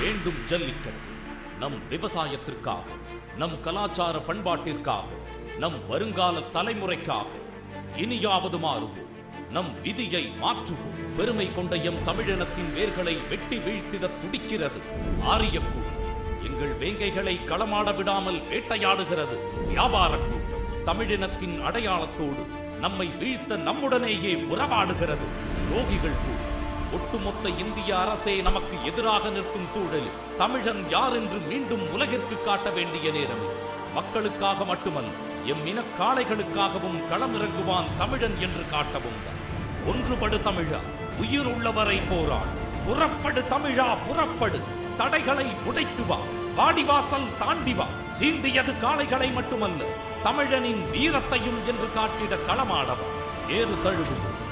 வேண்டும் ஜல்லிக்கட்டு. நம் விவசாயத்திற்காக நம் கலாச்சார பண்பாட்டிற்காக நம் வருங்கால தலைமுறைக்காக இனியாவது மாறுவோம். நம் விதியை மாற்றுவோம். பெருமை கொண்ட எம் தமிழினத்தின் வேர்களை வெட்டி வீழ்த்திட துடிக்கிறது. ஆரிய கூட்டம் எங்கள் வேங்கைகளை களமாட விடாமல் வேட்டையாடுகிறது. வியாபார கூட்டம். தமிழினத்தின் அடையாளத்தோடு நம்மை வீழ்த்த நம்முடனேயே உறவாடுகிறது. ரோகிகள் கூட ஒட்டுமொத்த இந்திய அரசே நமக்கு எதிராக நிற்கும் சூழலில் தமிழன் யார் என்று மீண்டும் உலகிற்கு காட்ட வேண்டிய நேரம் மக்களுக்காக மட்டுமல்ல எம் இன காளைகளுக்காகவும் களமிறங்குவான் தமிழன் என்று காட்டவும் ஒன்றுபடு தமிழா உயிர் உள்ளவரை போராள் புறப்படு தமிழா புறப்படு. தடைகளை உடைத்து வா. வாடிவாசல் தாண்டிவா. சீண்டியது காளைகளை மட்டுமல்ல தமிழனின் வீரத்தையும் என்று காட்டிட களமாடவா. ஏறு தழுவுவோம்.